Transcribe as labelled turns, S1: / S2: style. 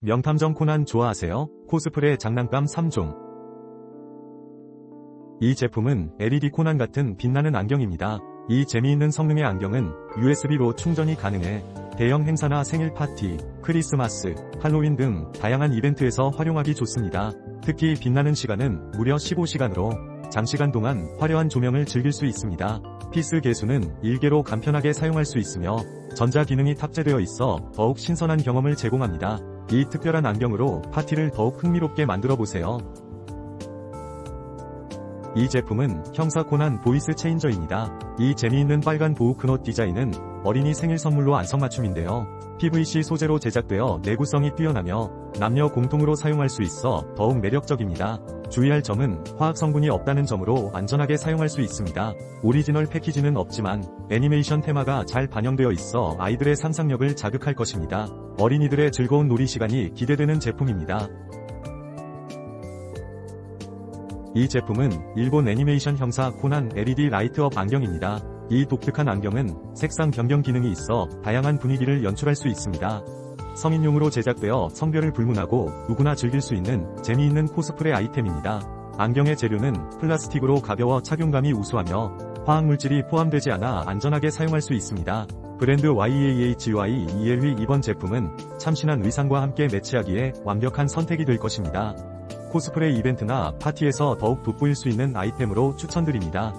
S1: 명탐정 코난 좋아하세요? 코스프레 장난감 3종. 이 제품은 LED 코난 같은 빛나는 안경입니다. 이 재미있는 성능의 안경은 USB로 충전이 가능해 대형 행사나 생일 파티, 크리스마스, 할로윈 등 다양한 이벤트에서 활용하기 좋습니다. 특히 빛나는 시간은 무려 15시간으로 장시간 동안 화려한 조명을 즐길 수 있습니다. 피스 개수는 1개로 간편하게 사용할 수 있으며 전자 기능이 탑재되어 있어 더욱 신선한 경험을 제공합니다. 이 특별한 안경으로 파티를 더욱 흥미롭게 만들어 보세요. 이 제품은 형사 코난 보이스 체인저입니다. 이 재미있는 빨간 보호 크노 디자인은 어린이 생일 선물로 안성맞춤인데요. PVC 소재로 제작되어 내구성이 뛰어나며 남녀 공통으로 사용할 수 있어 더욱 매력적입니다. 주의할 점은 화학 성분이 없다는 점으로 안전하게 사용할 수 있습니다. 오리지널 패키지는 없지만 애니메이션 테마가 잘 반영되어 있어 아이들의 상상력을 자극할 것입니다. 어린이들의 즐거운 놀이 시간이 기대되는 제품입니다. 이 제품은 일본 애니메이션 형사 코난 LED 라이트업 안경입니다. 이 독특한 안경은 색상 변경 기능이 있어 다양한 분위기를 연출할 수 있습니다. 성인용으로 제작되어 성별을 불문하고 누구나 즐길 수 있는 재미있는 코스프레 아이템입니다. 안경의 재료는 플라스틱으로 가벼워 착용감이 우수하며 화학물질이 포함되지 않아 안전하게 사용할 수 있습니다. 브랜드 YAHY ELV 이번 제품은 참신한 의상과 함께 매치하기에 완벽한 선택이 될 것입니다. 코스프레 이벤트나 파티에서 더욱 돋보일 수 있는 아이템으로 추천드립니다.